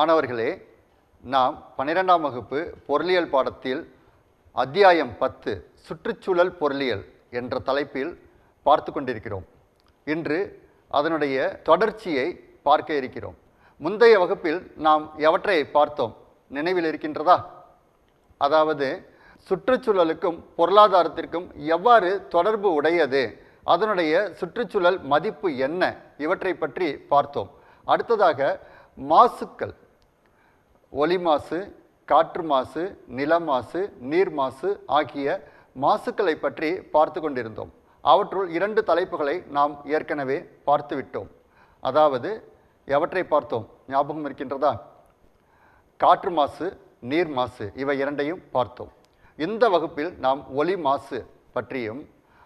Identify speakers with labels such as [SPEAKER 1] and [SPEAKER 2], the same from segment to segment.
[SPEAKER 1] மாணவர்களே நாம் பன்னிரெண்டாம் வகுப்பு பொருளியல் பாடத்தில் அத்தியாயம் பத்து சுற்றுச்சூழல் பொருளியல் என்ற தலைப்பில் பார்த்து கொண்டிருக்கிறோம். இன்று அதனுடைய தொடர்ச்சியை பார்க்க இருக்கிறோம். முந்தைய வகுப்பில் நாம் எவற்றை பார்த்தோம்? நினைவில் இருக்கின்றதா? அதாவது சுற்றுச்சூழலுக்கும் பொருளாதாரத்திற்கும் எவ்வாறு தொடர்பு உடையது? அதனுடைய சுற்றுச்சூழல் மதிப்பு என்ன? இவற்றை பற்றி பார்த்தோம். அடுத்ததாக மாசுக்கள் ஒலி மாசு காற்று மாசு நில மாசு நீர் மாசு ஆகிய மாசுக்களை பற்றி பார்த்து கொண்டிருந்தோம். அவற்றுள் இரண்டு தலைப்புகளை நாம் ஏற்கனவே பார்த்துவிட்டோம். அதாவது எவற்றை பார்த்தோம்? ஞாபகம் இருக்கின்றதா? காற்று மாசு நீர் மாசு இவை இரண்டையும் பார்த்தோம். இந்த வகுப்பில் நாம் ஒலி மாசு பற்றியும்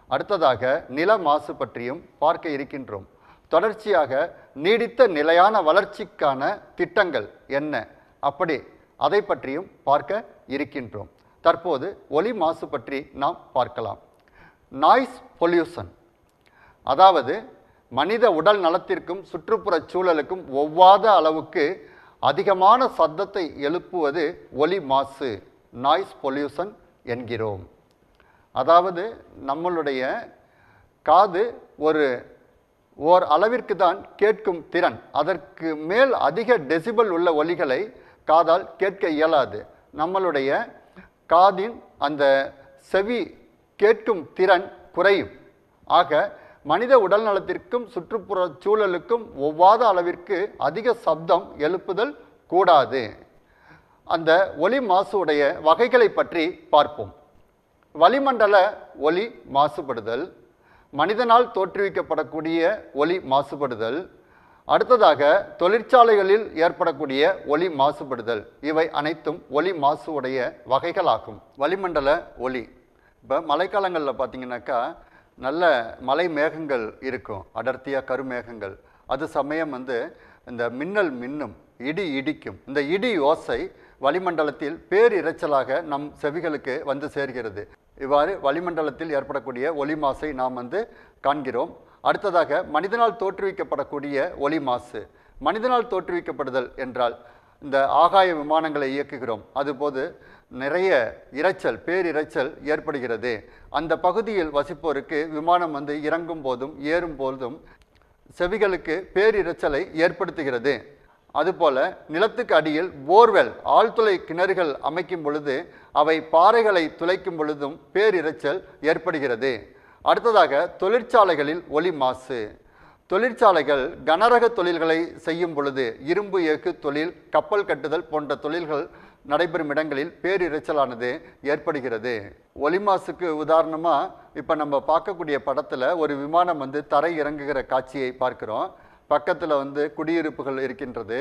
[SPEAKER 1] அடுத்ததாக நில மாசு பற்றியும் பார்க்க இருக்கின்றோம். தொடர்ச்சியாக நீடித்த நிலையான வளர்ச்சிக்கான திட்டங்கள் என்ன? அப்படி அதை பற்றியும் பார்க்க இருக்கின்றோம். தற்போது ஒலி மாசு பற்றி நாம் பார்க்கலாம். நாய்ஸ் பொல்யூஷன் அதாவது மனித உடல் நலத்திற்கும் சுற்றுப்புறச் சூழலுக்கும் ஒவ்வாத அளவுக்கு அதிகமான சத்தத்தை எழுப்புவது ஒலி மாசு நாய்ஸ் பொல்யூஷன் என்கிறோம். அதாவது நம்மளுடைய காது ஒரு ஓர் அளவிற்கு தான் கேட்கும் திறன். அதற்கு மேல் அதிக டெசிபல் உள்ள ஒலிகளை காதால் கேட்க இயலாது. நம்மளுடைய காதின் அந்த செவி கேட்கும் திறன் குறையும். ஆக மனித உடல் நலத்திற்கும் சுற்றுப்புற சூழலுக்கும் ஒவ்வாத அளவிற்கு அதிக சப்தம் எழுப்புதல் கூடாது. அந்த ஒலி மாசுடைய வகைகளை பற்றி பார்ப்போம். வளிமண்டல ஒலி மாசுபடுதல் மனிதனால் தோற்றுவிக்கப்படக்கூடிய ஒலி மாசுபடுதல் அடுத்ததாக தொழிற்சாலைகளில் ஏற்படக்கூடிய ஒலி மாசுபடுதல். இவை அனைத்தும் ஒலி மாசுடைய வகைகளாகும். வளிமண்டல ஒலி இப்போ மழைக்காலங்களில் பார்த்தீங்கன்னாக்கா நல்ல மலை மேகங்கள் இருக்கும். அடர்த்தியாக கருமேகங்கள். அது சமயம் வந்து இந்த மின்னல் மின்னும் இடி இடிக்கும். இந்த இடி ஓசை வளிமண்டலத்தில் பேரிரைச்சலாக நம் செவிகளுக்கு வந்து சேர்கிறது. இவ்வாறு வளிமண்டலத்தில் ஏற்படக்கூடிய ஒலி மாசை நாம் வந்து காண்கிறோம். அடுத்ததாக மனிதனால் தோற்றுவிக்கப்படக்கூடிய ஒலி மாசு. மனிதனால் தோற்றுவிக்கப்படுதல் என்றால் இந்த ஆகாய விமானங்களை இயக்குகிறோம். அதுபோது நிறைய இரைச்சல் பேரிரைச்சல் ஏற்படுகிறது. அந்த பகுதியில் வசிப்போருக்கு விமானம் வந்து இறங்கும் போதும் ஏறும் போதும் செவிகளுக்கு பேரிரைச்சலை ஏற்படுத்துகிறது. அதுபோல நிலத்துக்கு அடியில் போர்வெல் ஆழ்துளை கிணறுகள் அமைக்கும் பொழுது அவை பாறைகளை துளைக்கும் பொழுதும் பேரிரைச்சல் ஏற்படுகிறது. அடுத்ததாக தொழிற்சாலைகளில் ஒலி மாசு. தொழிற்சாலைகள் கனரக தொழில்களை செய்யும் பொழுது இரும்பு எஃகு தொழில் கப்பல் கட்டுதல் போன்ற தொழில்கள் நடைபெறும் இடங்களில் பேரிரைச்சலானது ஏற்படுகிறது. ஒலி மாசுக்கு உதாரணமாக இப்போ நம்ம பார்க்கக்கூடிய படத்தில் ஒரு விமானம் வந்து தரை இறங்குகிற காட்சியை பார்க்கிறோம். பக்கத்தில் வந்து குடியிருப்புகள் இருக்கின்றது.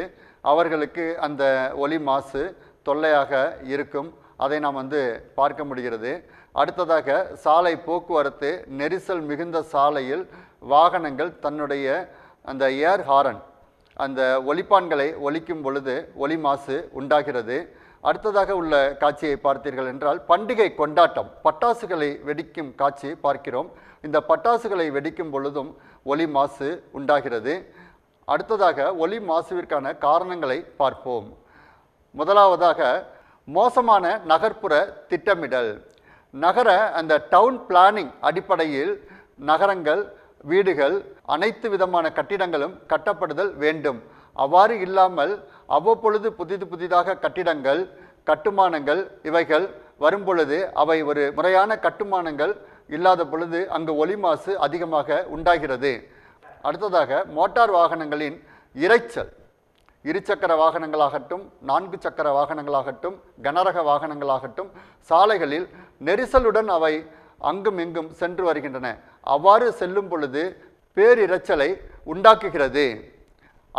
[SPEAKER 1] அவர்களுக்கு அந்த ஒலி மாசு தொல்லையாக இருக்கும். அதை நாம் வந்து பார்க்க முடிகிறது. அடுத்ததாக சாலை போக்குவரத்து நெரிசல் மிகுந்த சாலையில் வாகனங்கள் தன்னுடைய அந்த ஏர் ஹாரன் அந்த ஒலிப்பான்களை ஒலிக்கும் பொழுது ஒலி மாசு உண்டாகிறது. அடுத்ததாக உள்ள காட்சியை பார்த்தீர்கள் என்றால் பண்டிகை கொண்டாட்டம் பட்டாசுகளை வெடிக்கும் காட்சி பார்க்கிறோம். இந்த பட்டாசுகளை வெடிக்கும் பொழுதும் ஒலி மாசு உண்டாகிறது. அடுத்ததாக ஒலி மாசுவிற்கான காரணங்களை பார்ப்போம். முதலாவதாக மோசமான நகர்ப்புற திட்டமிடல். நகர அந்த டவுன் பிளானிங் அடிப்படையில் நகரங்கள் வீடுகள் அனைத்து விதமான கட்டிடங்களும் கட்டப்படுதல் வேண்டும். அவ்வாறு இல்லாமல் அவ்வப்பொழுது புதிது புதிதாக கட்டிடங்கள் கட்டுமானங்கள் இவைகள் வரும்பொழுது அவை ஒரு முறையான கட்டுமானங்கள் இல்லாத பொழுது அங்கு ஒலி மாசு அதிகமாக உண்டாகிறது. அடுத்ததாக மோட்டார் வாகனங்களின் இரைச்சல். இருசக்கர வாகனங்களாகட்டும் நான்கு சக்கர வாகனங்களாகட்டும் கனரக வாகனங்களாகட்டும் சாலைகளில் நெரிசலுடன் அவை அங்கும் இங்கும் சென்று வருகின்றன. அவ்வாறு செல்லும் பொழுது பேரிரைச்சலை உண்டாக்குகிறது.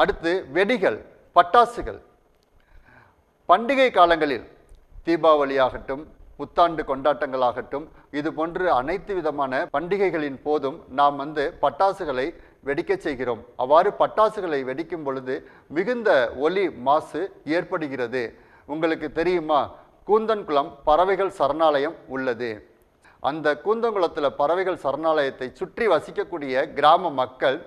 [SPEAKER 1] அடுத்து வெடிகள் பட்டாசுகள். பண்டிகை காலங்களில் தீபாவளியாகட்டும் புத்தாண்டு கொண்டாட்டங்களாகட்டும் இது போன்று அனைத்து விதமான பண்டிகைகளின் போதும் நாம் வந்து பட்டாசுகளை வெடிக்கச் செய்கிறோம். அவ்வாறு பட்டாசுகளை வெடிக்கும் பொழுது மிகுந்த ஒலி மாசு ஏற்படுகிறது. உங்களுக்கு தெரியுமா? கூந்தன்குளம் பறவைகள் சரணாலயம் உள்ளது. அந்த கூந்தங்குளத்தில் பறவைகள் சரணாலயத்தை சுற்றி வசிக்கக்கூடிய கிராம மக்கள்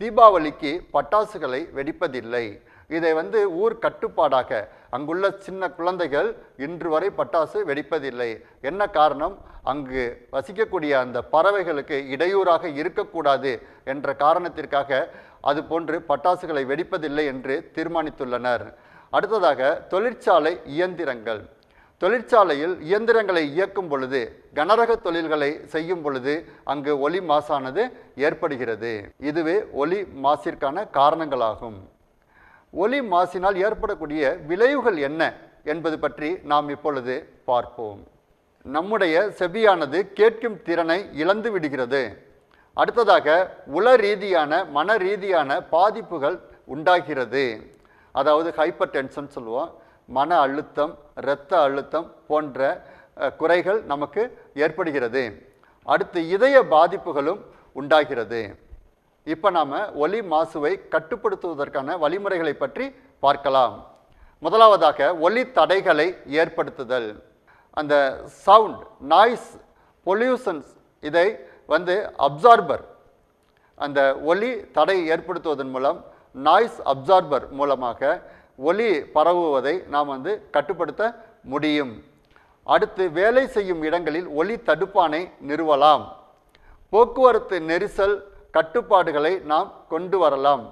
[SPEAKER 1] தீபாவளிக்கு பட்டாசுகளை வெடிப்பதில்லை. இதை வந்து ஊர் கட்டுப்பாடாக அங்குள்ள சின்ன குழந்தைகள் இன்று வரை பட்டாசு வெடிப்பதில்லை. என்ன காரணம்? அங்கு வசிக்கக்கூடிய அந்த பறவைகளுக்கு இடையூறாக இருக்கக்கூடாது என்ற காரணத்திற்காக அது போன்று பட்டாசுகளை வெடிப்பதில்லை என்று தீர்மானித்துள்ளனர். அடுத்ததாக தொழிற்சாலை இயந்திரங்கள். தொழிற்சாலையில் இயந்திரங்களை இயக்கும் பொழுது கனரக தொழில்களை செய்யும் பொழுது அங்கு ஒலி மாசானது ஏற்படுகிறது. இதுவே ஒலி மாசிற்கான காரணங்களாகும். ஒலி மாசினால் ஏற்படக்கூடிய விளைவுகள் என்ன என்பது பற்றி நாம் இப்பொழுது பார்ப்போம். நம்முடைய செவியானது கேட்கும் திறனை இழந்து விடுகிறது. அடுத்ததாக உள ரீதியான மன ரீதியான பாதிப்புகள் உண்டாகிறது. அதாவது ஹைப்பர் டென்ஷன் சொல்லுவோம். மன அழுத்தம் இரத்த அழுத்தம் போன்ற குறைகள் நமக்கு ஏற்படுகிறது. அடுத்து இதய பாதிப்புகளும் உண்டாகிறது. இப்போ நாம் ஒலி மாசுவை கட்டுப்படுத்துவதற்கான வழிமுறைகளை பற்றி பார்க்கலாம். முதலாவதாக ஒலி தடைகளை ஏற்படுத்துதல். அந்த சவுண்ட் நாய்ஸ் பொல்யூஷன்ஸ் இதை வந்து அப்சார்பர் அந்த ஒலி தடை ஏற்படுத்துவதன் மூலம் நாய்ஸ் அப்சார்பர் மூலமாக ஒலி பரவுவதை நாம் வந்து கட்டுப்படுத்த முடியும். அடுத்து வேலை செய்யும் இடங்களில் ஒலி தடுப்பானை நிறுவலாம். போக்குவரத்து நெரிசல் கட்டுப்பாடுகளை நாம் கொண்டு வரலாம்.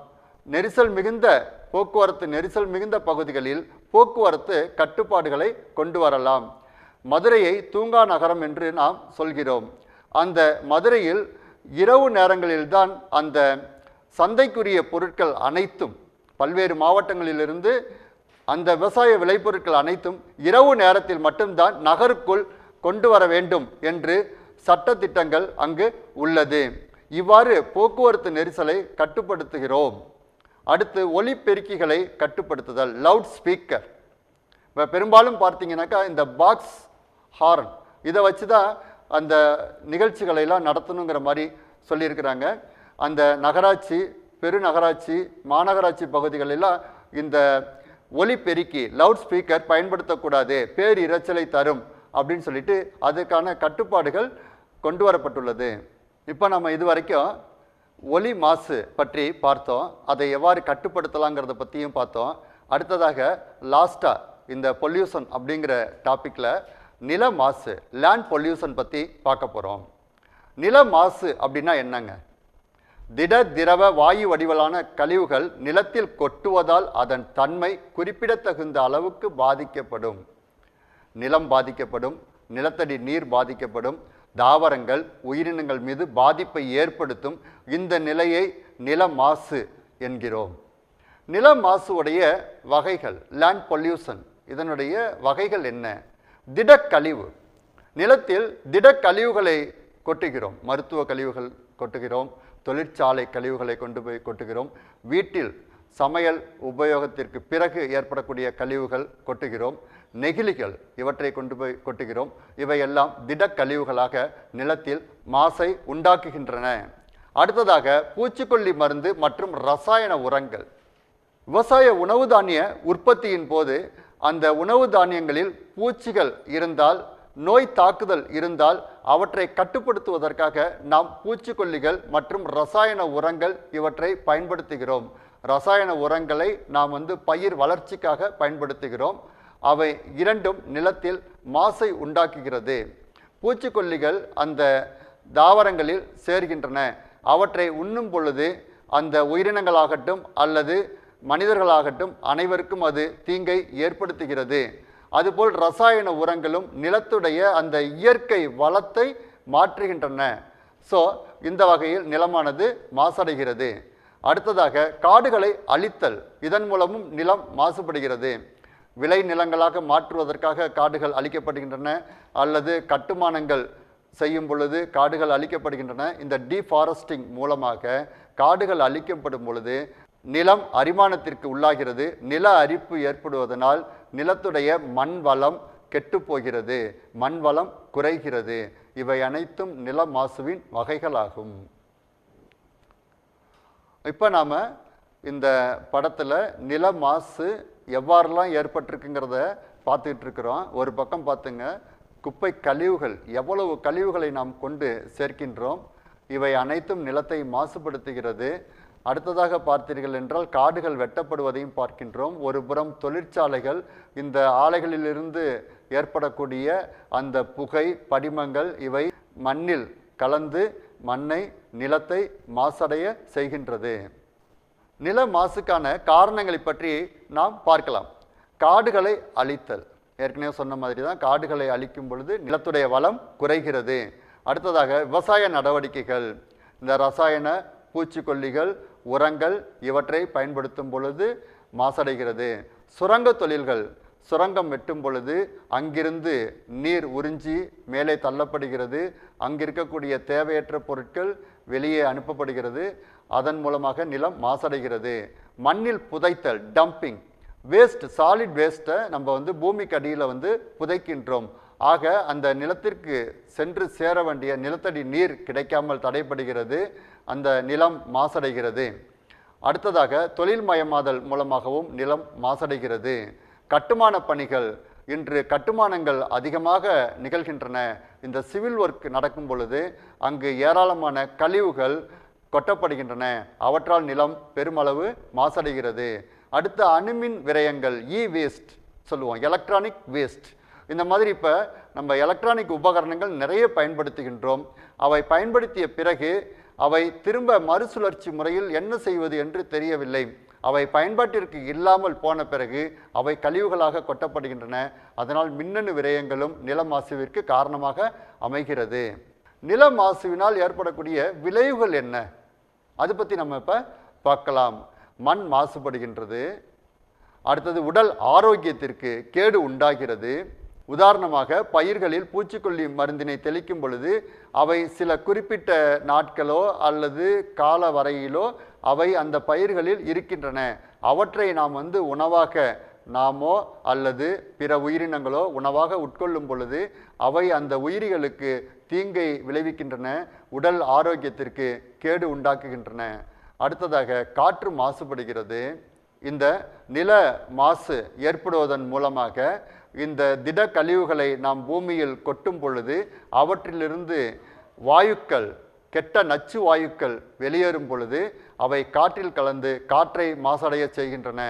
[SPEAKER 1] நெரிசல் மிகுந்த போக்குவரத்து நெரிசல் மிகுந்த பகுதிகளில் போக்குவரத்து கட்டுப்பாடுகளை கொண்டு வரலாம். மதுரையை தூங்கா நகரம் என்று நாம் சொல்கிறோம். அந்த மதுரையில் இரவு நேரங்களில்தான் அந்த சந்தைக்குரிய பொருட்கள் அனைத்தும் பல்வேறு மாவட்டங்களிலிருந்து அந்த விவசாய விளைபொருட்கள் அனைத்தும் இரவு நேரத்தில் மட்டும்தான் நகருக்குள் கொண்டு வர வேண்டும் என்று சட்டத்திட்டங்கள் அங்கு உள்ளது. இவ்வாறு போக்குவரத்து நெரிசலை கட்டுப்படுத்துகிறோம். அடுத்து ஒலிப்பெருக்கிகளை கட்டுப்படுத்துதல் லவுட் ஸ்பீக்கர் இப்போ பெரும்பாலும் பார்த்தீங்கன்னாக்கா இந்த பாக்ஸ் ஹார்ன் இதை வச்சு தான் அந்த நிகழ்ச்சிகளை எல்லாம் நடத்தணுங்கிற மாதிரி சொல்லியிருக்கிறாங்க. அந்த நகராட்சி பெருநகராட்சி மாநகராட்சி பகுதிகளெல்லாம் இந்த ஒலிப்பெருக்கி லவுட் ஸ்பீக்கர் பயன்படுத்தக்கூடாது பேர் இரைச்சலை தரும் அப்படின்னு சொல்லிட்டு அதுக்கான கட்டுப்பாடுகள் கொண்டு வரப்பட்டுள்ளது. இப்போ நம்ம இது வரைக்கும் ஒலி மாசு பற்றி பார்த்தோம். அதை எவ்வாறு கட்டுப்படுத்தலாங்கிறத பற்றியும் பார்த்தோம். அடுத்ததாக லாஸ்ட்டாக இந்த பொல்யூஷன் அப்படிங்கிற டாப்பிக்கில் நில மாசு லேண்ட் பொல்யூஷன் பற்றி பார்க்க போகிறோம் நில மாசு அப்படின்னா என்னங்க? திட திரவ வாயு வடிவலான கழிவுகள் நிலத்தில் கொட்டுவதால் அதன் தன்மை குறிப்பிடத்தகுந்த அளவுக்கு பாதிக்கப்படும். நிலம் பாதிக்கப்படும் நிலத்தடி நீர் பாதிக்கப்படும் தாவரங்கள் உயிரினங்கள் மீது பாதிப்பை ஏற்படுத்தும் இந்த நிலையை நில மாசு என்கிறோம். நில மாசுடைய வகைகள் லேண்ட் பொல்யூஷன் இதனுடைய வகைகள் என்ன? திடக்கழிவு. நிலத்தில் திடக்கழிவுகளை கொட்டுகிறோம். மருத்துவ கழிவுகள் கொட்டுகிறோம். தொழிற்சாலை கழிவுகளை கொண்டு போய் கொட்டுகிறோம். வீட்டில் சமையல் உபயோகத்திற்கு பிறகு ஏற்படக்கூடிய கழிவுகள் கொட்டுகிறோம். நெகிழிகள் இவற்றை கொண்டு போய் கொட்டுகிறோம். இவையெல்லாம் திடக்கழிவுகளாக நிலத்தில் மாசை உண்டாக்குகின்றன. அடுத்ததாக பூச்சிக்கொல்லி மருந்து மற்றும் ரசாயன உரங்கள். விவசாய உணவு தானிய உற்பத்தியின் போது அந்த உணவு தானியங்களில் பூச்சிகள் இருந்தால் நோய் தாக்குதல் இருந்தால் அவற்றை கட்டுப்படுத்துவதற்காக நாம் பூச்சிக்கொல்லிகள் மற்றும் ரசாயன உரங்கள் இவற்றை பயன்படுத்துகிறோம். ரசாயன உரங்களை நாம் வந்து பயிர் வளர்ச்சிக்காக பயன்படுத்துகிறோம். அவை இரண்டும் நிலத்தில் மாசை உண்டாக்குகிறது. பூச்சிக்கொல்லிகள் அந்த தாவரங்களில் சேர்கின்றன. அவற்றை உண்ணும் பொழுது அந்த உயிரினங்களாகட்டும் அல்லது மனிதர்களாகட்டும் அனைவருக்கும் அது தீங்கை ஏற்படுத்துகிறது. அதுபோல் ரசாயன உரங்களும் நிலத்துடைய அந்த இயற்கை வளத்தை மாற்றுகின்றன. ஸோ இந்த வகையில் நிலமானது மாசடைகிறது. அடுத்ததாக காடுகளை அழித்தல். இதன் மூலமும் நிலம் மாசுபடுகிறது. விளை நிலங்களாக மாற்றுவதற்காக காடுகள் அழிக்கப்படுகின்றன அல்லது கட்டுமானங்கள் செய்யும் பொழுது காடுகள் அழிக்கப்படுகின்றன. இந்த டீஃபாரஸ்டிங் மூலமாக காடுகள் அழிக்கப்படும் பொழுது நிலம் அரிமானத்திற்கு உள்ளாகிறது. நில அரிப்பு ஏற்படுவதனால் நிலத்துடைய மண் வளம் கெட்டுப் போகிறது மண் வளம் குறைகிறது. இவை அனைத்தும் நில மாசுவின் வகைகளாகும். இப்போ நாம் இந்த படத்தில் நில மாசு எவ்வாறெல்லாம் ஏற்பட்டிருக்குங்கிறத பார்த்துக்கிட்டு இருக்கிறோம் ஒரு பக்கம் பார்த்துங்க குப்பை கழிவுகள் எவ்வளவு கழிவுகளை நாம் கொண்டு சேர்க்கின்றோம். இவை அனைத்தும் நிலத்தை மாசுபடுத்துகிறது. அடுத்ததாக பார்த்தீர்கள் என்றால் காடுகள் வெட்டப்படுவதையும் பார்க்கின்றோம். ஒரு புறம் தொழிற்சாலைகள் இந்த ஆலைகளிலிருந்து ஏற்படக்கூடிய அந்த புகை படிமங்கள் இவை மண்ணில் கலந்து மண்ணை நிலத்தை மாசடைய செய்கின்றது. நில மாசுக்கான காரணங்களை பற்றி நாம் பார்க்கலாம். காடுகளை அழித்தல். ஏற்கனவே சொன்ன மாதிரி தான் காடுகளை அழிக்கும் பொழுது நிலத்துடைய வளம் குறைகிறது. அடுத்ததாக விவசாய நடவடிக்கைகள். இந்த ரசாயன பூச்சிக்கொல்லிகள் உரங்கள் இவற்றை பயன்படுத்தும் பொழுது மாசடைகிறது. சுரங்க தொழில்கள். சுரங்கம் வெட்டும் பொழுது அங்கிருந்து நீர் உறிஞ்சி மேலே தள்ளப்படுகிறது. அங்கிருக்கக்கூடிய தேவையற்ற பொருட்கள் வெளியே அனுப்பப்படுகிறது. அதன் மூலமாக நிலம் மாசடைகிறது. மண்ணில் புதைத்தல் டம்பிங் வேஸ்ட் சாலிட் வேஸ்ட்டை நம்ம வந்து பூமிக்கு அடியில் வந்து புதைக்கின்றோம். ஆக அந்த நிலத்திற்கு சென்று சேர வேண்டிய நிலத்தடி நீர் கிடைக்காமல் தடைப்படுகிறது அந்த நிலம் மாசடைகிறது. அடுத்ததாக தொழில் மயமாதல் மூலமாகவும் நிலம் மாசடைகிறது. கட்டுமான பணிகள் இன்று கட்டுமானங்கள் அதிகமாக நிகழ்கின்றன. இந்த சிவில் ஒர்க் நடக்கும் பொழுது அங்கு ஏராளமான கழிவுகள் கொட்டப்படுகின்றன. அவற்றால் நிலம் பெருமளவு மாசடைகிறது. அடுத்த அணுமின் விரயங்கள் இ வேஸ்ட் சொல்லுவோம் எலக்ட்ரானிக் வேஸ்ட் இந்த மாதிரி இப்போ நம்ம எலக்ட்ரானிக் உபகரணங்கள் நிறைய பயன்படுத்துகின்றோம். அவை பயன்படுத்திய பிறகு அவை திரும்ப மறுசுழற்சி முறையில் என்ன செய்வது என்று தெரியவில்லை. அவை பயன்பாட்டிற்கு இல்லாமல் போன பிறகு அவை கழிவுகளாக கொட்டப்படுகின்றன. அதனால் மின்னணு விரயங்களும் நில மாசுவிற்கு காரணமாக அமைகிறது. நில மாசுவினால் ஏற்படக்கூடிய விளைவுகள் என்ன? அதை பற்றி நம்ம இப்போ பார்க்கலாம். மண் மாசுபடுகின்றது. அடுத்தது உடல் ஆரோக்கியத்திற்கு கேடு உண்டாகிறது. உதாரணமாக பயிர்களில் பூச்சிக்கொல்லி மருந்தினை தெளிக்கும் பொழுது அவை சில குறிப்பிட்ட நாட்களோ அல்லது கால வரையிலோ அவை அந்த பயிர்களில் இருக்கின்றன. அவற்றை நாம் வந்து உணவாக நாமோ அல்லது பிற உயிரினங்களோ உணவாக உட்கொள்ளும் பொழுது அவை அந்த உயிரிகளுக்கு தீங்கை விளைவிக்கின்றன உடல் ஆரோக்கியத்திற்கு கேடு உண்டாக்குகின்றன. அடுத்ததாக காற்று மாசுபடுகிறது. இந்த நில மாசு ஏற்படுவதன் மூலமாக இந்த திட கழிவுகளை நாம் பூமியில் கொட்டும் பொழுது அவற்றிலிருந்து வாயுக்கள் கெட்ட நச்சு வாயுக்கள் வெளியேறும் பொழுது அவை காற்றில் கலந்து காற்றை மாசடைய செய்கின்றன.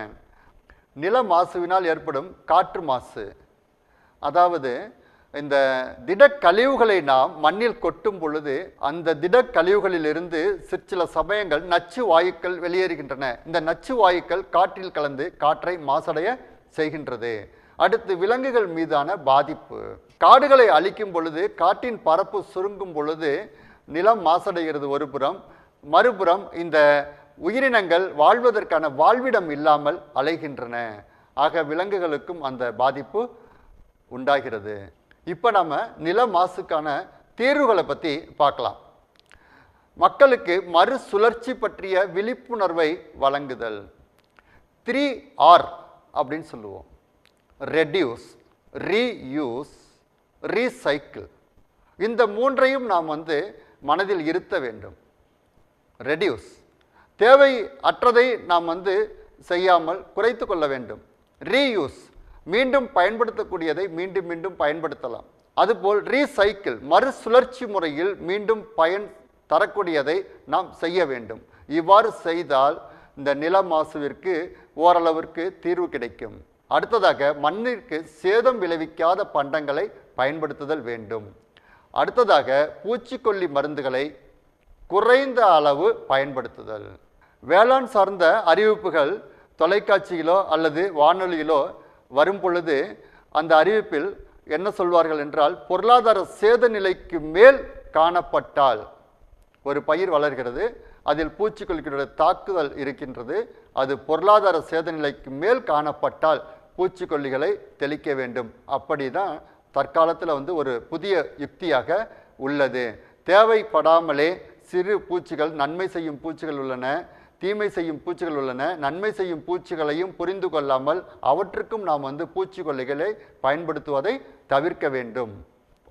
[SPEAKER 1] நில மாசுவினால் ஏற்படும் காற்று மாசு. அதாவது இந்த திடக்கழிவுகளை நாம் மண்ணில் கொட்டும் பொழுது அந்த திடக்கழிவுகளிலிருந்து சிற்சில சமயங்கள் நச்சு வாயுக்கள் வெளியேறுகின்றன. இந்த நச்சு வாயுக்கள் காற்றில் கலந்து காற்றை மாசடைய செய்கின்றது. அடுத்து விலங்குகள் மீதான பாதிப்பு. காடுகளை அழிக்கும் பொழுது காட்டின் பரப்பு சுருங்கும் பொழுது நிலம் மாசடைகிறது ஒரு புறம் மறுபுறம் இந்த உயிரினங்கள் வாழ்வதற்கான வாழ்விடம் இல்லாமல் அலைகின்றன. ஆக விலங்குகளுக்கும் அந்த பாதிப்பு உண்டாகிறது. இப்போ நம்ம நில மாசுக்கான தீர்வுகளை பற்றி பார்க்கலாம். மக்களுக்கு மறுசுழற்சி பற்றிய விழிப்புணர்வை வழங்குதல். த்ரீ ஆர் அப்படின்னு சொல்லுவோம். ரெடியூஸ் ரீயூஸ் ரீசைக்கிள் இந்த மூன்றையும் நாம் வந்து மனதில் இருத்த வேண்டும். ரெடியூஸ் தேவை அற்றதை நாம் வந்து செய்யாமல் குறைத்து கொள்ள வேண்டும். ரீயூஸ் மீண்டும் பயன்படுத்தக்கூடியதை மீண்டும் மீண்டும் பயன்படுத்தலாம். அதுபோல் ரீசைக்கிள் மறுசுழற்சி முறையில் மீண்டும் பயன் தரக்கூடியதை நாம் செய்ய வேண்டும். இவ்வாறு செய்தால் இந்த நில மாசுவிற்கு ஓரளவிற்கு தீர்வு கிடைக்கும். அடுத்ததாக மண்ணிற்கு சேதம் விளைவிக்காத பண்டங்களை பயன்படுத்துதல் வேண்டும். அடுத்ததாக பூச்சிக்கொல்லி மருந்துகளை குறைந்த அளவு பயன்படுத்துதல். வேளாண் சார்ந்த அறிவிப்புகள் தொலைக்காட்சியிலோ அல்லது வானொலியிலோ வரும் பொழுது அந்த அறிவிப்பில் என்ன சொல்வார்கள் என்றால் பொருளாதார சேத நிலைக்கு மேல் காணப்பட்டால் ஒரு பயிர் வளர்கிறது அதில் பூச்சிக்கொல்லிகளுடைய தாக்குதல் இருக்கின்றது அது பொருளாதார சேத நிலைக்கு மேல் காணப்பட்டால் பூச்சிக்கொல்லிகளை தெளிக்க வேண்டும். அப்படி தான் தற்காலத்தில் வந்து ஒரு புதிய யுக்தியாக உள்ளது. தேவைப்படாமலே சிறு பூச்சிகள் நன்மை செய்யும் பூச்சிகள் உள்ளன. தீமை செய்யும் பூச்சிகள் உள்ளன. நன்மை செய்யும் பூச்சிகளையும் புரிந்து கொள்ளாமல் அவற்றுக்கும் நாம் வந்து பூச்சிக்கொல்லிகளை பயன்படுத்துவதை தவிர்க்க வேண்டும்.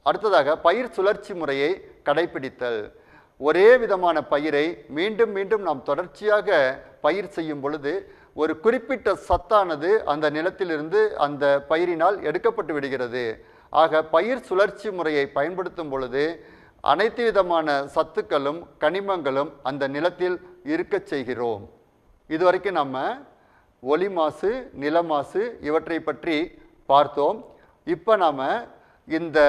[SPEAKER 1] அடுத்ததாக பயிர் சுழற்சி முறையை கடைபிடித்தல். ஒரே விதமான பயிரை மீண்டும் மீண்டும் நாம் தொடர்ச்சியாக பயிர் செய்யும் பொழுது ஒரு குறிப்பிட்ட சத்தானது அந்த நிலத்திலிருந்து அந்த பயிரினால் எடுக்கப்பட்டு விடுகிறது. ஆக பயிர் சுழற்சி முறையை பயன்படுத்தும் பொழுது அனைத்து விதமான சத்துக்களும் கனிமங்களும் அந்த நிலத்தில் இருக்கச் செய்கிறோம். இதுவரைக்கும் நம்ம ஒலி மாசு நில மாசு இவற்றை பற்றி பார்த்தோம். இப்போ நாம் இந்த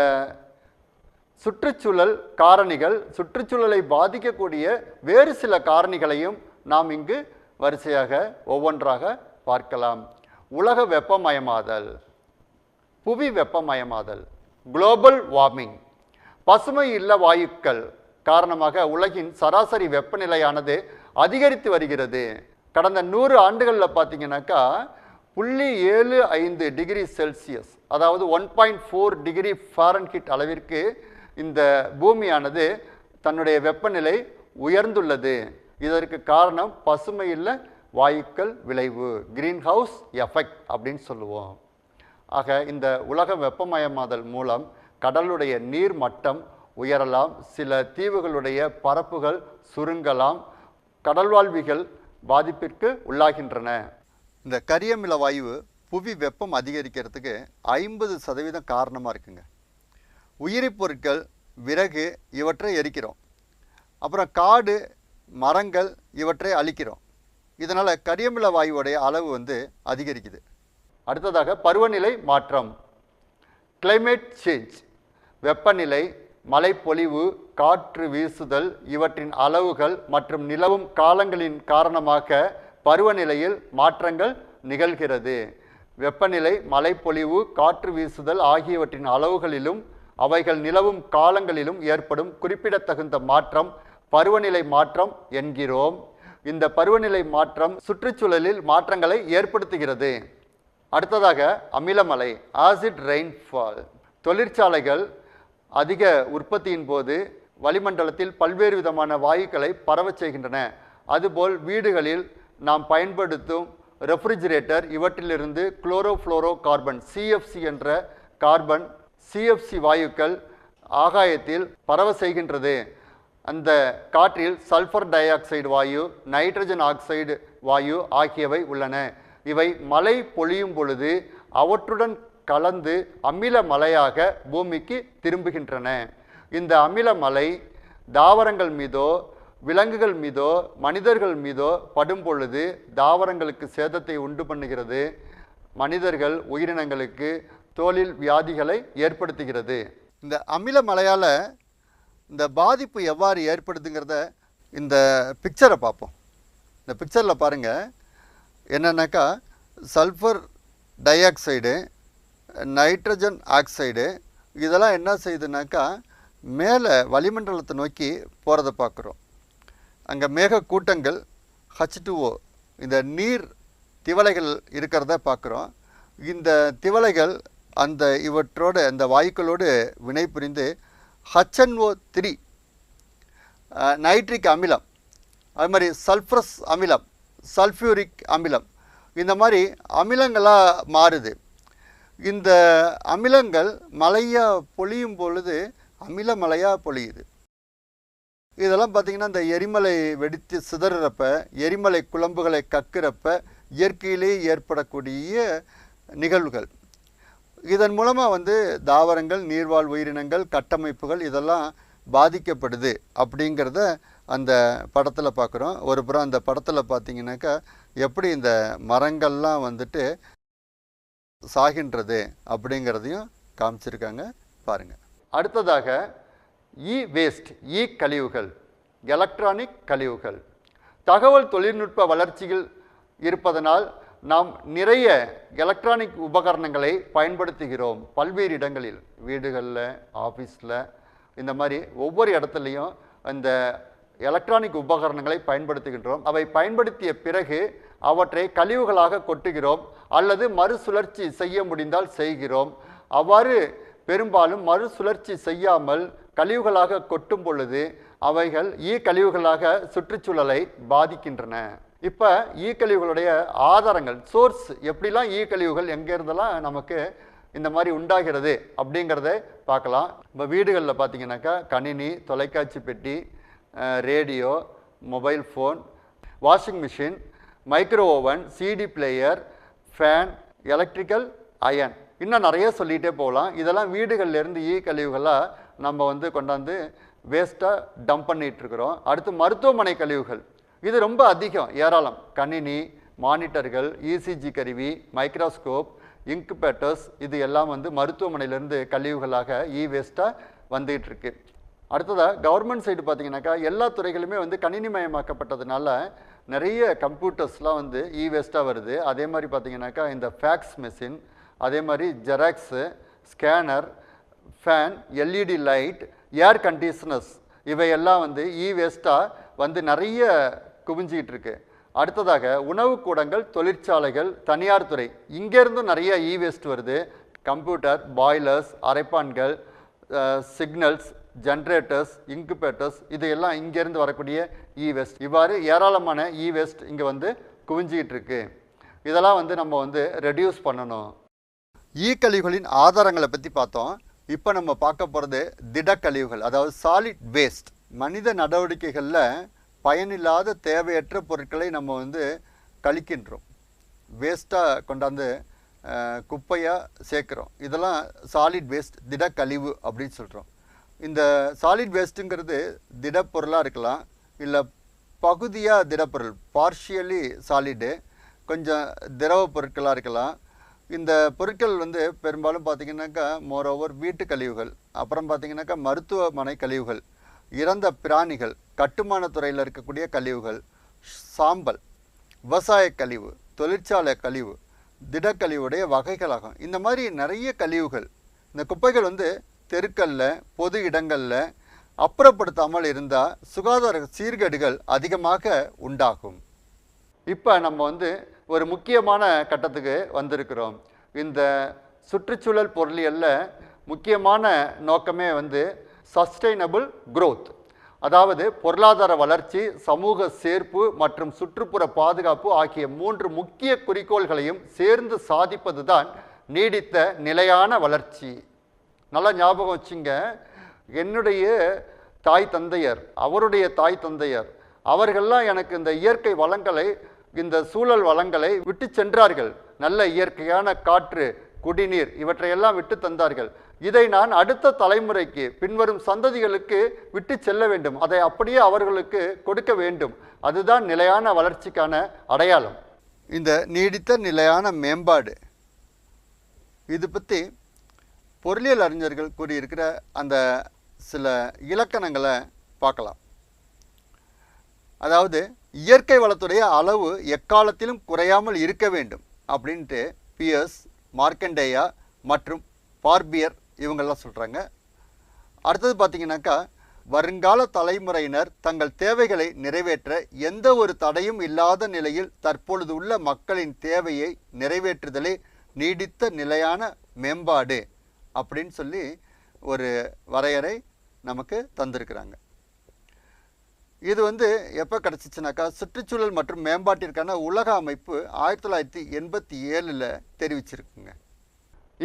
[SPEAKER 1] சுற்றுச்சூழல் காரணிகள் சுற்றுச்சூழலை பாதிக்கக்கூடிய வேறு சில காரணிகளையும் நாம் இங்கு வரிசையாக ஒவ்வொன்றாக பார்க்கலாம். உலக வெப்பமயமாதல் புவி வெப்பமயமாதல் குளோபல் வார்மிங் பசுமை இல்ல வாயுக்கள் காரணமாக உலகின் சராசரி வெப்பநிலையானது அதிகரித்து வருகிறது. கடந்த நூறு ஆண்டுகளில் பார்த்தீங்கன்னாக்கா புள்ளி ஏழு ஐந்து டிகிரி செல்சியஸ் அதாவது one point four degree Fahrenheit அளவிற்கு இந்த பூமியானது தன்னுடைய வெப்பநிலை உயர்ந்துள்ளது. இதற்கு காரணம் பசுமை வாயுக்கள் விளைவு கிரீன் ஹவுஸ் எஃபெக்ட் அப்படின்னு சொல்லுவோம். ஆக இந்த உலக வெப்பமயமாதல் மூலம் கடலுடைய நீர் மட்டம் உயரலாம் சில தீவுகளுடைய பரப்புகள் சுருங்கலாம் கடல்வாழ்விகள் பாதிப்பிற்கு உள்ளாகின்றன. இந்த கரியமில வாயு புவி வெப்பம் அதிகரிக்கிறதுக்கு ஐம்பது சதவீதம் காரணமாக இருக்குங்க. உயிரிப் பொருட்கள் விறகு இவற்றை எரிக்கிறோம். அப்புறம் காடு மரங்கள் இவற்றை அழிக்கிறோம். இதனால் கரியமில வாயுவோடைய அளவு வந்து அதிகரிக்குது. அடுத்ததாக பருவநிலை மாற்றம். கிளைமேட் சேஞ்ச் வெப்பநிலை மழைப்பொழிவு காற்று வீசுதல் இவற்றின் அளவுகள் மற்றும் நிலவும் காலங்களின் காரணமாக பருவநிலையில் மாற்றங்கள் நிகழ்கிறது. வெப்பநிலை மழைப்பொழிவு காற்று வீசுதல் ஆகியவற்றின் அளவுகளிலும் அவைகள் நிலவும் காலங்களிலும் ஏற்படும் குறிப்பிடத்தகுந்த மாற்றம் பருவநிலை மாற்றம் என்கிறோம். இந்த பருவநிலை மாற்றம் சுற்றுச்சூழலில் மாற்றங்களை ஏற்படுத்துகிறது. அடுத்ததாக அமிலமலை ஆசிட் ரெயின்ஃபால் தொழிற்சாலைகள் அதிக உற்பத்தியின் போது வளிமண்டலத்தில் பல்வேறு விதமான வாயுக்களை பரவச் செய்கின்றன. அதுபோல் வீடுகளில் நாம் பயன்படுத்தும் ரெஃப்ரிஜிரேட்டர் இவற்றிலிருந்து குளோரோஃப்ளோரோ கார்பன் சிஎஃப்சி என்ற கார்பன் சிஎஃப்சி வாயுக்கள் ஆகாயத்தில் பரவ செய்கின்றது. அந்த காற்றில் சல்ஃபர் டை ஆக்சைடு வாயு நைட்ரஜன் ஆக்சைடு வாயு ஆகியவை உள்ளன. இவை மழை பொழியும் பொழுது அவற்றுடன் கலந்து அமில மலையாக பூமிக்கு திரும்புகின்றன. இந்த அமில மலை தாவரங்கள் மீதோ விலங்குகள் மீதோ மனிதர்கள் மீதோ படும் பொழுது தாவரங்களுக்கு சேதத்தை உண்டு பண்ணுகிறது. மனிதர்கள் உயிரினங்களுக்கு தோலில் வியாதிகளை ஏற்படுத்துகிறது. இந்த அமில மலையால் இந்த பாதிப்பு எவ்வாறு ஏற்படுதுங்கிறத இந்த பிக்சரை பார்ப்போம். இந்த பிக்சரில் பாருங்கள் என்னென்னாக்கா sulphur dioxide nitrogen oxide இதெல்லாம் என்ன செய்யுதுனாக்கா மேலே வளிமண்டலத்தை நோக்கி போகிறத பார்க்குறோம். அங்கே மேக கூட்டங்கள் ஹச் இந்த நீர் திவலைகள் இருக்கிறத பார்க்குறோம். இந்த திவலைகள் அந்த இவற்றோடு அந்த வாயுக்களோடு வினைபுரிந்து ஹச்என்ஓ த்ரீ நைட்ரிக் அமிலம் அது மாதிரி சல்ஃபரஸ் அமிலம் சல்ஃபியூரிக் அமிலம் இந்த மாதிரி அமிலங்களாக மாறுது. இந்த அமிலங்கள் மழையாக பொழியும் பொழுது அமில மழையாக பொழியுது. இதெல்லாம் பார்த்திங்கன்னா இந்த எரிமலை வெடித்து சிதறப்ப எரிமலை குழம்புகளை கக்கிறப்ப இயற்கையிலே ஏற்படக்கூடிய நிகழ்வுகள். இதன் மூலமாக வந்து தாவரங்கள் நீர்வாழ் உயிரினங்கள் கட்டமைப்புகள் இதெல்லாம் பாதிக்கப்படுது அப்படிங்கிறத அந்த படத்தில் பார்க்குறோம் ஒரு புறம் அந்த படத்தில் பார்த்திங்கனாக்கா எப்படி இந்த மரங்கள்லாம் வந்துட்டு சாகின்றது அப்படிங்கிறதையும் காமிச்சிருக்காங்க. பாருங்கள் அடுத்ததாக இ வேஸ்ட் இ கழிவுகள் எலக்ட்ரானிக் கழிவுகள். தகவல் தொழில்நுட்ப வளர்ச்சியில் இருப்பதனால் நாம் நிறைய எலக்ட்ரானிக் உபகரணங்களை பயன்படுத்துகிறோம். பல்வேறு இடங்களில் வீடுகளில் ஆஃபீஸில் இந்த மாதிரி ஒவ்வொரு இடத்துலையும் அந்த எலக்ட்ரானிக் உபகரணங்களை பயன்படுத்துகின்றோம். அவை பயன்படுத்திய பிறகு அவற்றை கழிவுகளாக கொட்டுகிறோம். அல்லது மறுசுழற்சி செய்ய முடிந்தால் செய்கிறோம். அவ்வாறு பெரும்பாலும் மறுசுழற்சி செய்யாமல் கழிவுகளாக கொட்டும் பொழுது அவைகள் ஈ கழிவுகளாக சுற்றுச்சூழலை பாதிக்கின்றன. இப்போ ஈ கழிவுகளுடைய ஆதாரங்கள் சோர்ஸ் எப்படிலாம் ஈ கழிவுகள் எங்கேருந்தெல்லாம் நமக்கு இந்த மாதிரி உண்டாகிறது அப்படிங்கிறத பார்க்கலாம். இப்போ வீடுகளில் பார்த்தீங்கன்னாக்கா கணினி தொலைக்காட்சி பெட்டி radio mobile phone washing machine micro oven CD player fan electrical iron இன்னும் நிறைய சொல்லிகிட்டே போகலாம். இதெல்லாம் வீடுகள்லேருந்து ஈ கழிவுகளாக நம்ம வந்து கொண்டாந்து வேஸ்ட்டாக டம்ப் பண்ணிகிட்ருக்குறோம் இருக்கிறோம் அடுத்து மருத்துவமனை கழிவுகள். இது ரொம்ப அதிகம். ஏராளம். கணினி மானிட்டர்கள் இசிஜி கருவி மைக்ரோஸ்கோப் இன்குபேட்டர்ஸ் இது எல்லாம் வந்து மருத்துவமனையிலேருந்து கழிவுகளாக இ வேஸ்ட்டாக வந்துகிட்ருக்கு அடுத்ததாக கவர்மெண்ட் சைடு பார்த்திங்கனாக்கா எல்லா துறைகளுமே வந்து கணினிமயமாக்கப்பட்டதுனால நிறைய கம்ப்யூட்டர்ஸ்லாம் வந்து இ வேஸ்ட்டாக வருது. அதே மாதிரி பார்த்தீங்கன்னாக்கா இந்த ஃபேக்ஸ் மெஷின் அதே மாதிரி Xerox scanner fan LED light air conditioners இவையெல்லாம் வந்து இ வேஸ்ட்டாக வந்து நிறைய குவிஞ்சிக்கிட்டு இருக்கு. அடுத்ததாக உணவு கூடங்கள் தொழிற்சாலைகள் தனியார் துறை இங்கேருந்தும் நிறைய இ வேஸ்ட் வருது. கம்ப்யூட்டர் பாய்லர்ஸ் அரைப்பான்கள் சிக்னல்ஸ் ஜென்ரேட்டர்ஸ் இன்குபேட்டர்ஸ் இது எல்லாம் இங்கேருந்து வரக்கூடிய இ வேஸ்ட் இவ்வாறு ஏராளமான இ வேஸ்ட் இங்கே வந்து குவிஞ்சிக்கிட்டு இருக்கு இதெல்லாம் வந்து நம்ம வந்து ரெடியூஸ் பண்ணணும். ஈ கழிவுகளின் ஆதாரங்களை பற்றி பார்த்தோம். இப்போ நம்ம பார்க்க போகிறது திடக்கழிவுகள் அதாவது சாலிட் வேஸ்ட் மனித நடவடிக்கைகளில் பயனில்லாத தேவையற்ற பொருட்களை நம்ம வந்து கழிக்கின்றோம். வேஸ்ட்டாக கொண்டாந்து குப்பையாக சேர்க்குறோம். இதெல்லாம் சாலிட் வேஸ்ட் திடக்கழிவு அப்படின்னு சொல்கிறோம் இந்த சாலிட் வேஸ்ட்டுங்கிறது திடப்பொருளாக இருக்கலாம் இல்லை பகுதியாக திடப்பொருள் பார்ஷியலி சாலிடு கொஞ்சம் திரவ பொருட்களாக இருக்கலாம். இந்த பொருட்கள் வந்து பெரும்பாலும் பார்த்தீங்கன்னாக்கா மோரோவர் வீட்டு கழிவுகள் அப்புறம் பார்த்திங்கனாக்கா மருத்துவமனை கழிவுகள் இறந்த பிராணிகள் கட்டுமான துறையில் இருக்கக்கூடிய கழிவுகள் சாம்பல் விவசாய கழிவு தொழிற்சாலை கழிவு திடக்கழிவுடைய வகைகளாகும். இந்த மாதிரி நிறைய கழிவுகள் இந்த குப்பைகள் வந்து தெருக்களில் பொது இடங்களில் அப்புறப்படுத்தாமல் இருந்தால் சுகாதார சீர்கேடுகள் அதிகமாக உண்டாகும். இப்போ நம்ம வந்து ஒரு முக்கியமான கட்டத்துக்கு வந்திருக்கிறோம். இந்த சுற்றுச்சூழல் பொருளியல்ல முக்கியமான நோக்கமே வந்து சஸ்டைனபிள் க்ரோத். அதாவது பொருளாதார வளர்ச்சி சமூக சேர்ப்பு மற்றும் சுற்றுப்புற பாதுகாப்பு ஆகிய மூன்று முக்கிய குறிக்கோள்களையும் சேர்ந்து சாதிப்பது தான் நீடித்த நிலையான வளர்ச்சி. நல்லா ஞாபகம் வச்சுங்க. என்னுடைய தாய் தந்தையர் அவருடைய தாய் தந்தையர் அவர்கள்லாம் எனக்கு இந்த இயற்கை வளங்களை இந்த சூழல் வளங்களை விட்டு சென்றார்கள். நல்ல இயற்கையான காற்று குடிநீர் இவற்றையெல்லாம் விட்டு தந்தார்கள். இதை நான் அடுத்த தலைமுறைக்கு பின்வரும் சந்ததிகளுக்கு விட்டு செல்ல வேண்டும். அதை அப்படியே அவர்களுக்கு கொடுக்க வேண்டும். அதுதான் நிலையான வளர்ச்சிக்கான அடையாளம். இந்த நீடித்த நிலையான மேம்பாடு. இது பற்றி பொருளியல் அறிஞர்கள் கூறியிருக்கிற அந்த சில இலக்கணங்களை பார்க்கலாம். அதாவது இயற்கை வளத்துடைய அளவு எக்காலத்திலும் குறையாமல் இருக்க வேண்டும் அப்படின்ட்டு பியர்ஸ் மார்க்கண்டேயா மற்றும் பார்பியர் இவங்கெல்லாம் சொல்கிறாங்க அடுத்தது பார்த்தீங்கன்னாக்கா வருங்கால தலைமுறையினர் தங்கள் தேவைகளை நிறைவேற்ற எந்த ஒரு தடையும் இல்லாத நிலையில் தற்பொழுது உள்ள மக்களின் தேவையை நிறைவேற்றுதலே நீடித்த நிலையான மேம்பாடு. அப்படின்னு சொல்லி ஒரு வரையறை நமக்கு தந்திருக்கிறாங்க. இது வந்து எப்போ கிடச்சிச்சுனாக்கா சுற்றுச்சூழல் மற்றும் மேம்பாட்டிற்கான உலக அமைப்பு ஆயிரத்தி தொள்ளாயிரத்தி எண்பத்தி ஏழில் தெரிவிச்சிருக்குங்க.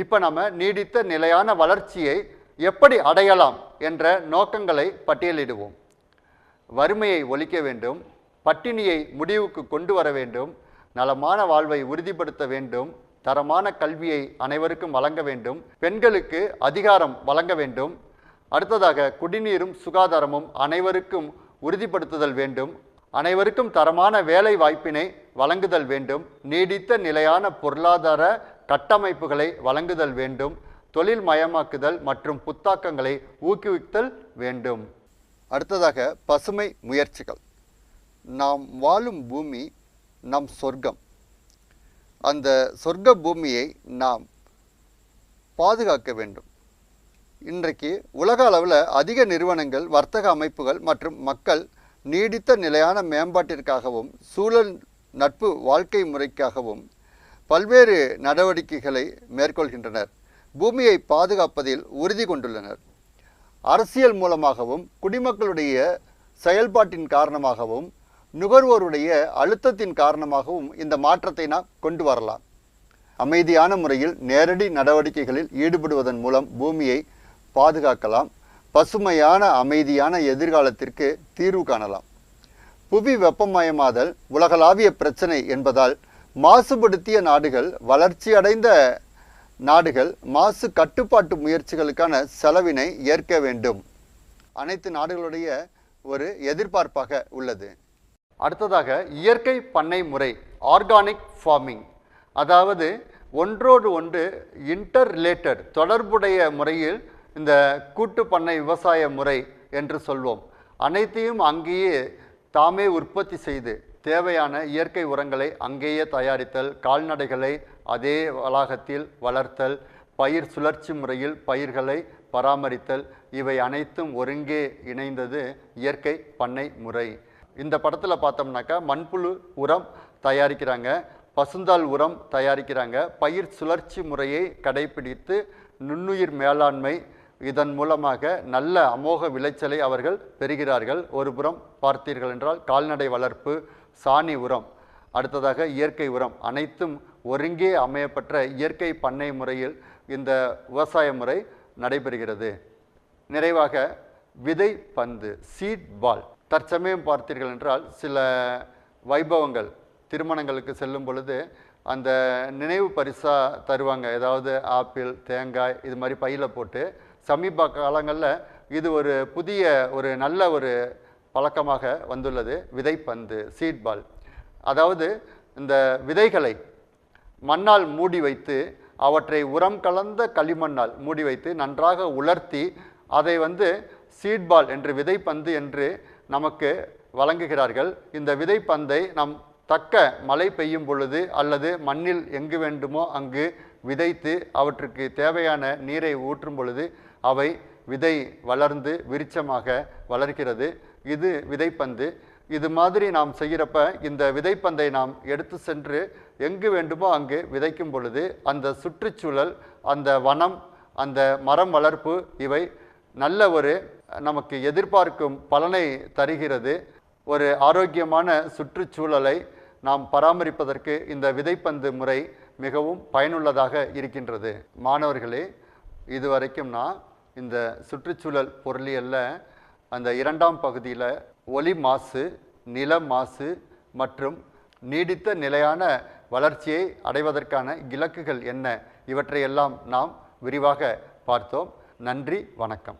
[SPEAKER 1] இப்போ நம்ம நீடித்த நிலையான வளர்ச்சியை எப்படி அடையலாம் என்ற நோக்கங்களை பட்டியலிடுவோம். வறுமையை ஒழிக்க வேண்டும் பட்டினியை முடிவுக்கு கொண்டு வர வேண்டும் நலமான வாழ்வை உறுதிப்படுத்த வேண்டும் தரமான கல்வியை அனைவருக்கும் வழங்க வேண்டும் பெண்களுக்கு அதிகாரம் வழங்க வேண்டும். அடுத்ததாக குடிநீரும் சுகாதாரமும் அனைவருக்கும் உறுதிப்படுத்துதல் வேண்டும். அனைவருக்கும் தரமான வேலை வாய்ப்பினை வழங்குதல் வேண்டும். நீடித்த நிலையான பொருளாதார கட்டமைப்புகளை வழங்குதல் வேண்டும். தொழில் மயமாக்குதல் மற்றும் புத்தாக்கங்களை ஊக்குவித்தல் வேண்டும். அடுத்ததாக பசுமை முயற்சிகள். நாம் வாழும் பூமி நம் சொர்க்கம். அந்த சொர்க்க பூமியை நாம் பாதுகாக்க வேண்டும். இன்றைக்கு உலக அளவில் அதிக நிறுவனங்கள் வர்த்தக அமைப்புகள் மற்றும் மக்கள் நீடித்த நிலையான மேம்பாட்டிற்காகவும் சூழல் நட்பு வாழ்க்கை முறைக்காகவும் பல்வேறு நடவடிக்கைகளை மேற்கொள்கின்றனர். பூமியை பாதுகாப்பதில் உறுதி கொண்டுள்ளனர். அரசியல் மூலமாகவும் குடிமக்களுடைய செயல்பாட்டின் காரணமாகவும் நுகர்வோருடைய அழுத்தத்தின் காரணமாகவும் இந்த மாற்றத்தை நாம் கொண்டு வரலாம். அமைதியான முறையில் நேரடி நடவடிக்கைகளில் ஈடுபடுவதன் மூலம் பூமியை பாதுகாக்கலாம். பசுமையான அமைதியான எதிர்காலத்திற்கு தீர்வு காணலாம். புவி வெப்பமயமாதல் உலகளாவிய பிரச்சனை என்பதால் மாசுபடுத்திய நாடுகள் வளர்ச்சியடைந்த நாடுகள் மாசு கட்டுப்பாட்டு முயற்சிகளுக்கான செலவினை ஏற்க வேண்டும். அனைத்து நாடுகளுடைய ஒரு எதிர்பார்ப்பாக உள்ளது. அடுத்ததாக இயற்கை பண்ணை முறை ஆர்கானிக் ஃபார்மிங் அதாவது ஒன்றோடு ஒன்று இன்டர் ரிலேட்டட் தொடர்புடைய முறையில் இந்த கூட்டு பண்ணை விவசாய முறை என்று சொல்வோம். அனைத்தையும் அங்கேயே தாமே உற்பத்தி செய்து தேவையான இயற்கை உரங்களை அங்கேயே தயாரித்தல் கால்நடைகளை அதே வளாகத்தில் வளர்த்தல் பயிர் சுழற்சி முறையில் பயிர்களை பராமரித்தல் இவை அனைத்தும் ஒருங்கே இணைந்தது இயற்கை பண்ணை முறை. இந்த படத்தில் பார்த்தோம்னாக்கா மண்புழு உரம் தயாரிக்கிறாங்க பசுந்தால் உரம் தயாரிக்கிறாங்க பயிர் சுழற்சி முறையை கடைபிடித்து நுண்ணுயிர் மேலாண்மை இதன் மூலமாக நல்ல அமோக விளைச்சலை அவர்கள் பெறுகிறார்கள். ஒரு புறம் பார்த்தீர்கள் என்றால் கால்நடை வளர்ப்பு சாணி உரம் அடுத்ததாக இயற்கை உரம் அனைத்தும் ஒருங்கே அமையப்பெற்ற இயற்கை பண்ணை முறையில் இந்த விவசாய முறை நடைபெறுகிறது. நிறைவாக விதை பந்து சீட் பால் தற்சமயம் பார்த்தீர்கள் என்றால் சில வைபவங்கள் திருமணங்களுக்கு செல்லும் பொழுது அந்த நினைவு பரிசாக தருவாங்க. ஏதாவது ஆப்பிள் தேங்காய் இது மாதிரி பையில் போட்டு சமீப காலங்களில் இது ஒரு புதிய ஒரு நல்ல ஒரு பழக்கமாக வந்துள்ளது. விதைப்பந்து சீட் பால் அதாவது இந்த விதைகளை மண்ணால் மூடி வைத்து அவற்றை உரம் கலந்த களிமண்ணால் மூடி வைத்து நன்றாக உலர்த்தி அதை வந்து சீட்பால் என்று விதைப்பந்து என்று நமக்கு வழங்குகிறார்கள். இந்த விதைப்பந்தை நாம் தக்க மழை பெய்யும் பொழுது அல்லது மண்ணில் எங்கு வேண்டுமோ அங்கு விதைத்து அவற்றுக்கு தேவையான நீரை ஊற்றும் பொழுது அவை விதை வளர்ந்து விருட்சமாக வளர்கிறது. இது விதைப்பந்து. இது மாதிரி நாம் செய்கிறப்ப இந்த விதைப்பந்தை நாம் எடுத்து சென்று எங்கு வேண்டுமோ அங்கு விதைக்கும் பொழுது அந்த சுற்றுச்சூழல் அந்த வனம் அந்த மரம் வளர்ப்பு இவை நல்ல ஒரு நமக்கு எதிர்பார்க்கும் பலனை தருகிறது. ஒரு ஆரோக்கியமான சுற்றுச்சூழலை நாம் பராமரிப்பதற்கு இந்த விதைப்பந்து முறை மிகவும் பயனுள்ளதாக இருக்கின்றது. மாணவர்களே இதுவரைக்கும் நான் இந்த சுற்றுச்சூழல் பொருளியல்ல அந்த இரண்டாம் பகுதியில் ஒலி மாசு நில மாசு மற்றும் நீடித்த நிலையான வளர்ச்சியை அடைவதற்கான இலக்குகள் என்ன? இவற்றையெல்லாம் நாம் விரிவாக பார்த்தோம். நன்றி வணக்கம்.